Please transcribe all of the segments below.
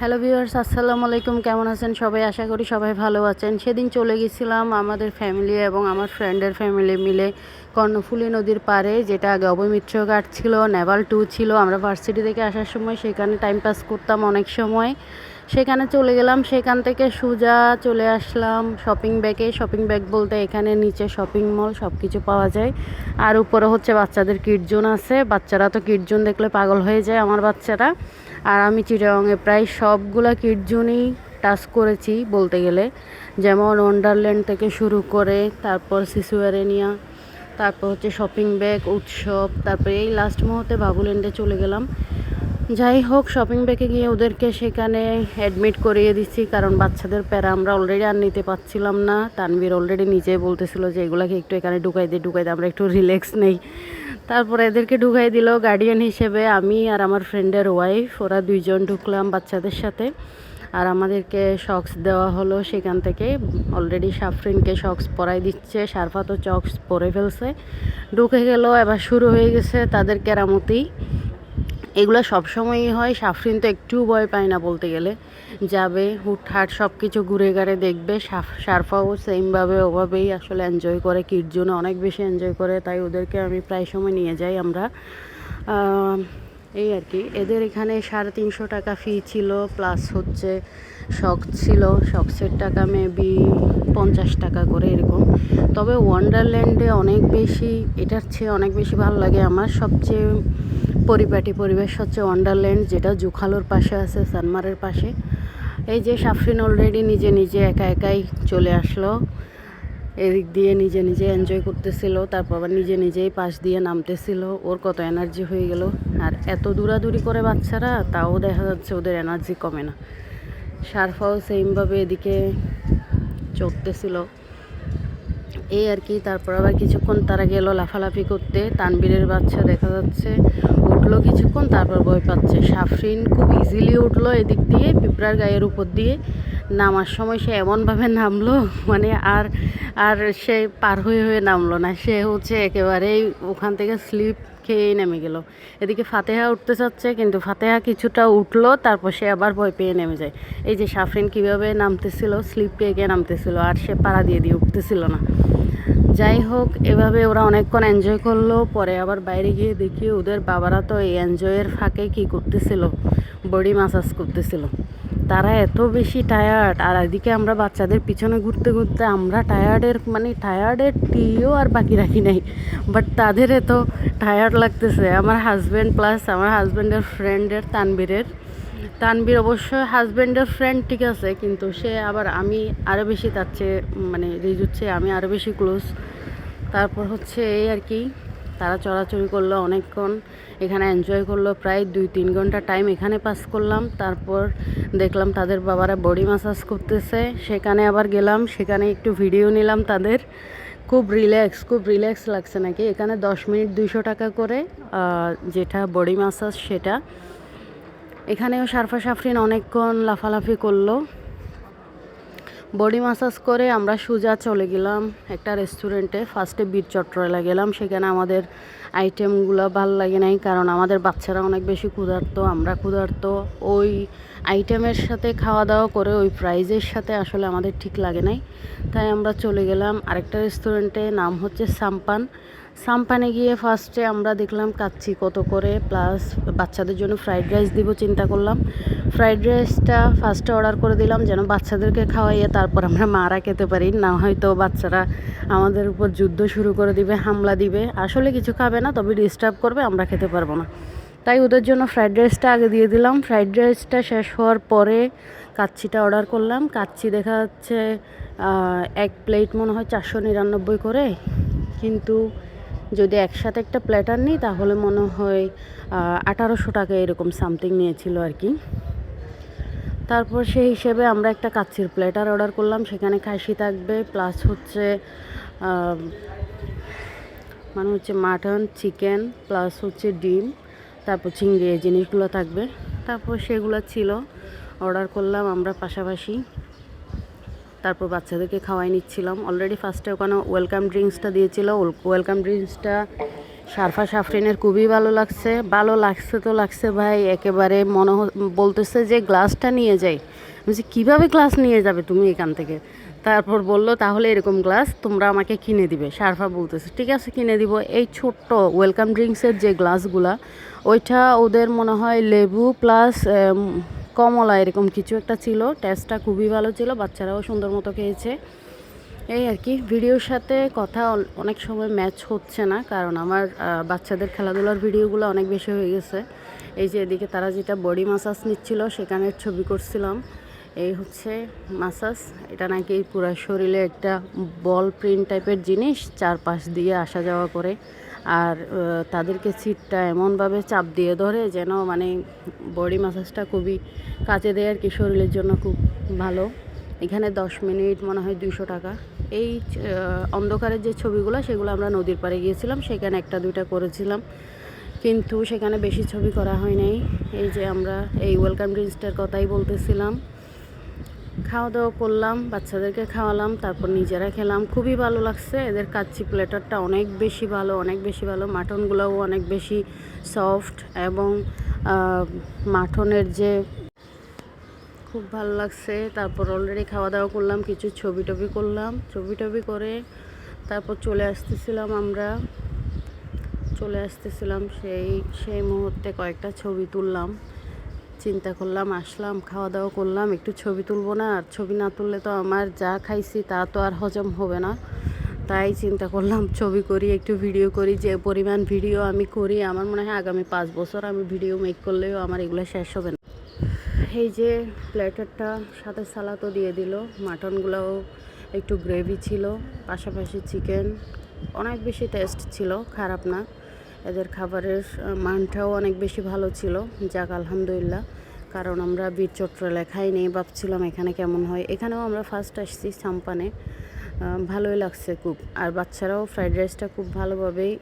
Hello viewers আসসালামু আলাইকুম। কেমন আছেন সবাই? আশা করি সবাই ভালো আছেন। সেদিন চলে গেছিলাম আমাদের ফ্যামিলি এবং আমার ফ্রেন্ডের ফ্যামিলি মিলে কর্ণফুলী নদীর পাড়ে, যেটা আগে অবমিত্র ঘাট ছিল, নেভাল টু ছিল। আমরা ভার্সিটি থেকে আসার সময় সেখানে টাইম পাস করতাম অনেক সময়। সেখানে চলে গেলাম। সেখান থেকে সোজা চলে আসলাম শপিং ব্যাগে শপিং ব্যাগ বলতে এখানে নিচে শপিং মল সব কিছু পাওয়া যায়। আর উপরে হচ্ছে বাচ্চাদের কিটজোন আছে। বাচ্চারা তো কিটজোন দেখলে পাগল হয়ে যায় আমার বাচ্চারা। আর আমি চিটাগংয়ে প্রায় সবগুলা কিটজোনই টাচ করেছি বলতে গেলে। যেমন ওয়ান্ডারল্যান্ড থেকে শুরু করে, তারপর শিশু অ্যারেনিয়া তারপর হচ্ছে শপিং ব্যাগ উৎসব তারপরে এই লাস্ট মুহূর্তে বাবুল্যান্ডে চলে গেলাম। যাই হোক শপিং ব্যাগে গিয়ে ওদেরকে সেখানে অ্যাডমিট করিয়ে দিচ্ছি, কারণ বাচ্চাদের প্যারা আমরা অলরেডি আর নিতে পারছিলাম না। তানভীর অলরেডি নিজে বলতেছিল যে, এগুলাকে একটু এখানে ঢুকাই দিয়ে ঢুকাই দিই আমরা একটু রিল্যাক্স নেই। তারপর এদেরকে ঢুকাই দিল গার্ডিয়ান হিসেবে আমি আর আমার ফ্রেন্ডের ওয়াইফ ওরা দুইজন ঢুকলাম বাচ্চাদের সাথে। আর আমাদেরকে শক্স দেওয়া হলো সেখান থেকে। অলরেডি সাফরিনকে শক্স পরাই দিচ্ছে, সারফা তো চক্স পরে ফেলছে। ঢুকে গেল, এবার শুরু হয়ে গেছে তাদের কেরামতি। এগুলো সবসময়ই হয়। সাফরিন তো একটু ভয় পায় না বলতে গেলে। যাবে, হুটহাট সব কিছু ঘুরে ঘাড়ে দেখবে সারফাও সেমভাবে ওভাবেই আসলে এনজয় করে। কিটজনে অনেক বেশি এনজয় করে। তাই ওদেরকে আমি প্রায় সময় নিয়ে যাই আমরা। এই আর কি। এদের এখানে সাড়ে তিনশো টাকা ফি ছিল প্লাস হচ্ছে শখ ছিল। শখসের টাকা মেবি পঞ্চাশ টাকা করে এরকম। তবে ওয়ান্ডারল্যান্ডে অনেক বেশি, এটার চেয়ে অনেক বেশি ভালো লাগে আমার। সবচেয়ে পরিপাটি পরিবেশ হচ্ছে ওয়ান্ডারল্যান্ড যেটা জুখালোর পাশে আছে, সানমারের পাশে। এই যে সাফরিন অলরেডি নিজে নিজে একা একাই চলে আসলো। এদিক দিয়ে নিজে নিজে এনজয় করতেছিল, তারপর আবার নিজে নিজেই পাশ দিয়ে নামতেছিল, ওর কত এনার্জি হয়ে গেল। আর এত দূরাদূরি করে বাচ্চারা, তাও দেখা যাচ্ছে ওদের এনার্জি কমে না। সারফাও সেমভাবে এদিকে চড়তেছিল। এই আর কি, তারপর আবার কিছুক্ষণ তারা গেল লাফালাফি করতে। তানবীরের বাচ্চা দেখা যাচ্ছে, উঠল কিছুক্ষণ, তারপর ভয় পাচ্ছে। সাফরিন খুব ইজিলি উঠল এদিক দিয়ে, পিঁপড়ার গায়ের উপর দিয়ে। নামার সময় সে এমনভাবে নামলো মানে আর আর সে পার হয়ে হয়ে নামলো না। সে হচ্ছে একেবারেই ওখান থেকে স্লিপ খেয়েই নেমে গেল। এদিকে ফাতেহা উঠতে চাচ্ছে, কিন্তু ফাতেহা কিছুটা উঠল, তারপর সে আবার ভয় পেয়ে নেমে যায়। এই যে সাফরিন কীভাবে নামতেছিল, স্লিপ পেয়ে গিয়ে নামতেছিল, আর সে পাড়া দিয়ে দিয়ে উঠতেছিল না। যাই হোক, এভাবে ওরা অনেকক্ষণ এনজয় করল, পরে আবার বাইরে গিয়ে দেখি ওদের বাবারা তো এই এনজয়ের ফাঁকে কী করতেছিল, বডি মাসাজ করতেছিল। তারা এত বেশি টায়ার্ড আর এদিকে আমরা বাচ্চাদের পিছনে ঘুরতে ঘুরতে আমরা টায়ার্ডের মানে টায়ার্ডের টিও আর বাকি রাখি নাই। বাট তাদের এত টায়ার্ড লাগতেছে। আমার হাজব্যান্ড প্লাস আমার হাজব্যান্ডের ফ্রেন্ডের তানবীরের তানবীর অবশ্যই হাজব্যান্ডের ফ্রেন্ড ঠিক আছে, কিন্তু সে আবার আমি আরও বেশি তার চেয়ে মানে রিজুর চেয়ে আমি আরও বেশি ক্লোজ তারপর হচ্ছে এই আর কি। তারা চড়াচড়ি করল অনেকক্ষণ, এখানে এনজয় করল প্রায় দুই তিন ঘণ্টা টাইম এখানে পাস করলাম। তারপর দেখলাম তাদের বাবারা বডি মাসাজ করতেছে। সেখানে আবার গেলাম, সেখানে একটু ভিডিও নিলাম তাদের। খুব রিল্যাক্স খুব রিল্যাক্স লাগছে নাকি? এখানে দশ মিনিট দুইশো টাকা করে যেটা বডি মাসাজ সেটা। এখানেও সারফা সাফরিন অনেকক্ষণ লাফালাফি করল। বডি মাসাজ করে আমরা সুজা চলে গেলাম একটা রেস্টুরেন্টে। ফার্স্টে বীর চট্টলা গেলাম, সেখানে আমাদের আইটেমগুলো ভালো লাগে নাই কারণ আমাদের বাচ্চারা অনেক বেশি ক্ষুধার্ত, আমরা ক্ষুধার্ত। ওই আইটেমের সাথে খাওয়া দাওয়া করে ওই প্রাইজের সাথে আসলে আমাদের ঠিক লাগে নাই। তাই আমরা চলে গেলাম আরেকটা রেস্টুরেন্টে, নাম হচ্ছে সাম্পান। সাম্পানে গিয়ে ফার্স্টে আমরা দেখলাম কাচ্ছি কত করে প্লাস বাচ্চাদের জন্য ফ্রাইড রাইস দিব চিন্তা করলাম। ফ্রাইড রাইসটা ফার্স্টে অর্ডার করে দিলাম যেন বাচ্চাদেরকে খাওয়াইয়ে তারপর আমরা মারা খেতে পারি, না হয়তো বাচ্চারা আমাদের উপর যুদ্ধ শুরু করে দিবে, হামলা দিবে। আসলে কিছু খাবে না, তবে ডিস্টার্ব করবে, আমরা খেতে পারব না। তাই ওদের জন্য ফ্রাইড রাইসটা আগে দিয়ে দিলাম। ফ্রাইড রাইসটা শেষ হওয়ার পরে কাচ্ছিটা অর্ডার করলাম। কাচ্ছি দেখা যাচ্ছে এক প্লেট মনে হয় চারশো নিরানব্বই করে, কিন্তু যদি একসাথে একটা প্ল্যাটার নিই, তাহলে মনে হয় আঠারোশো টাকা এরকম সামথিং নিয়েছিল আর কি। তারপর সেই হিসেবে আমরা একটা কাচ্চির প্লেটার অর্ডার করলাম, সেখানে খাসি থাকবে প্লাস হচ্ছে মানে হচ্ছে মাটন চিকেন প্লাস হচ্ছে ডিম, তারপর চিংড়ি জিনিসগুলো থাকবে। তারপর সেগুলো ছিল অর্ডার করলাম আমরা পাশাপাশি। তারপর বাচ্চাদেরকে খাওয়াই নিচ্ছিলাম। অলরেডি ফার্স্টে ওখানে ওয়েলকাম ড্রিঙ্কসটা দিয়েছিল। ওয়েলকাম ড্রিঙ্কসটা সারফা সাফরিনের খুবই ভালো লাগছে। ভালো লাগছে তো লাগছে ভাই একেবারে মনে বলতেছে যে গ্লাসটা নিয়ে যাই। বলছি, কীভাবে গ্লাস নিয়ে যাবে তুমি এখান থেকে? তারপর বলল তাহলে এরকম গ্লাস তোমরা আমাকে কিনে দিবে। সারফা বলতেছে ঠিক আছে কিনে দিব। এই ছোট্ট ওয়েলকাম ড্রিঙ্কসের যে গ্লাসগুলা ওইটা ওদের মনে হয় লেবু প্লাস কমলা এরকম কিছু একটা ছিল টেস্টটা খুবই ভালো ছিল, বাচ্চারাও সুন্দর মতো খেয়েছে। এই আর কি ভিডিওর সাথে কথা অনেক সময় ম্যাচ হচ্ছে না, কারণ আমার বাচ্চাদের খেলাধুলার ভিডিওগুলো অনেক বেশি হয়ে গেছে। এই যে এদিকে তারা যেটা বডি মাসাজ নিচ্ছিল, সেখানে ছবি করছিলাম। এই হচ্ছে মাসাজ এটা নাকি পুরো শরীরে একটা বল প্রিন্ট টাইপের জিনিস, চারপাশ দিয়ে আসা যাওয়া করে। আর তাদেরকে সিটটা এমনভাবে চাপ দিয়ে ধরে যেন মানে বডি মাসাজটা খুবই কাজে দেয় আর কি, শরীরের জন্য খুব ভালো। এখানে দশ মিনিট মনে হয় দুইশো টাকা। এই অন্ধকারের যে ছবিগুলো সেগুলো আমরা নদীর পাড়ে গিয়েছিলাম, সেখানে একটা দুইটা করেছিলাম। কিন্তু সেখানে বেশি ছবি করা হয় নাই। এই যে আমরা এই ওয়েলকাম ড্রিঙ্কসটার কথাই বলতেছিলাম। খাওয়া দাওয়া করলাম, বাচ্চাদেরকে খাওয়ালাম, তারপর নিজেরা খেলাম। খুবই ভালো লাগছে। এদের কাচ্চি প্লেটারটা অনেক বেশি ভালো, অনেক বেশি ভালো। মাটনগুলোও অনেক বেশি সফট এবং মাটনের যে খুব ভালো লাগছে। তারপর অলরেডি খাওয়া দাওয়া করলাম, কিছু ছবি টবি করলাম। ছবি টবি করে তারপর চলে আসতেছিলাম আমরা। চলে আসতেছিলাম সেই সেই মুহূর্তে কয়েকটা ছবি তুললাম। চিন্তা করলাম, আসলাম খাওয়া দাওয়া করলাম, একটু ছবি তুলবো না, আর ছবি না তুললে তো আমার যা খাইছি তা তো আর হজম হবে না। তাই চিন্তা করলাম, ছবি করি, একটু ভিডিও করি, যে পরিমাণ ভিডিও আমি করি, আমার মনে হয় আগামী পাঁচ বছর আমি ভিডিও মেক করলেও আমার এগুলো শেষ হবে না। এই যে প্লেটারটা, সাথে সালাদও দিয়ে দিল, মাটনগুলোও একটু গ্রেভি ছিল, পাশাপাশি চিকেন, অনেক বেশি টেস্ট ছিল, খারাপ না। এদের খাবারের মানটাও অনেক বেশি ভালো ছিল। যাক, আলহামদুলিল্লাহ। কারণ আমরা বীর চট্টলে খাইনি, ভাবছিলাম এখানে কেমন হয়। এখানেও আমরা ফার্স্ট আসছি সাম্পানে। ভালোই লাগছে খুব। আর বাচ্চারাও ফ্রাইড রাইসটা খুব ভালোভাবেই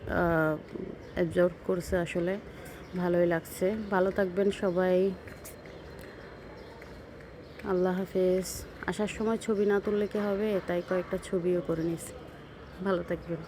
অ্যাবজর্ব করছে আসলে। ভালোই লাগছে। ভালো থাকবেন সবাই। আল্লাহ হাফেজ। আসার সময় ছবি না তুললে কি হবে? তাই কয়েকটা ছবিও করে নিছি ভালো থাকবেন।